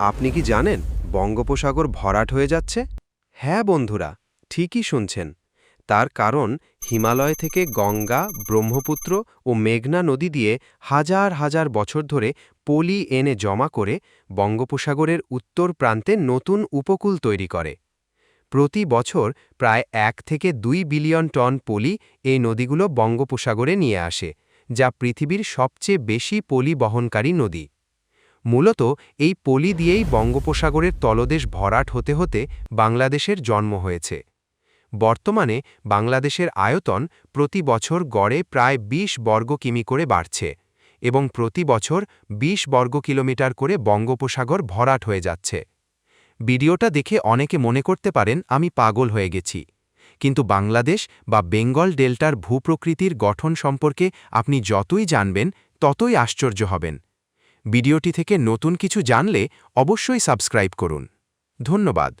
আপনি কি জানেন বঙ্গোপসাগর ভরাট হয়ে যাচ্ছে? হ্যাঁ বন্ধুরা, ঠিকই শুনছেন। তার কারণ হিমালয় থেকে গঙ্গা, ব্রহ্মপুত্র ও মেঘনা নদী দিয়ে হাজার হাজার বছর ধরে পলি এনে জমা করে বঙ্গোপসাগরের উত্তর প্রান্তে নতুন উপকূল তৈরি করে। প্রতি বছর প্রায় এক থেকে দুই বিলিয়ন টন পলি এই নদীগুলো বঙ্গোপসাগরে নিয়ে আসে, যা পৃথিবীর সবচেয়ে বেশি পলি বহনকারী নদী। মূলত এই পলি দিয়েই বঙ্গোপসাগরের তলদেশ ভরাট হতে হতে বাংলাদেশের জন্ম হয়েছে। বর্তমানে বাংলাদেশের আয়তন প্রতি বছর গড়ে প্রায় ২০ বর্গ কিমি করে বাড়ছে এবং প্রতি বছর ২০ বর্গ কিলোমিটার করে বঙ্গোপসাগর ভরাট হয়ে যাচ্ছে। ভিডিওটা দেখে অনেকে মনে করতে পারেন, আমি পাগল হয়ে গেছি। কিন্তু বাংলাদেশ বা বেঙ্গল ডেল্টার ভূপ্রকৃতির গঠন সম্পর্কে আপনি যতই জানবেন, ততই আশ্চর্য হবেন। ভিডিওটি থেকে নতুন কিছু জানলে অবশ্যই সাবস্ক্রাইব করুন। ধন্যবাদ।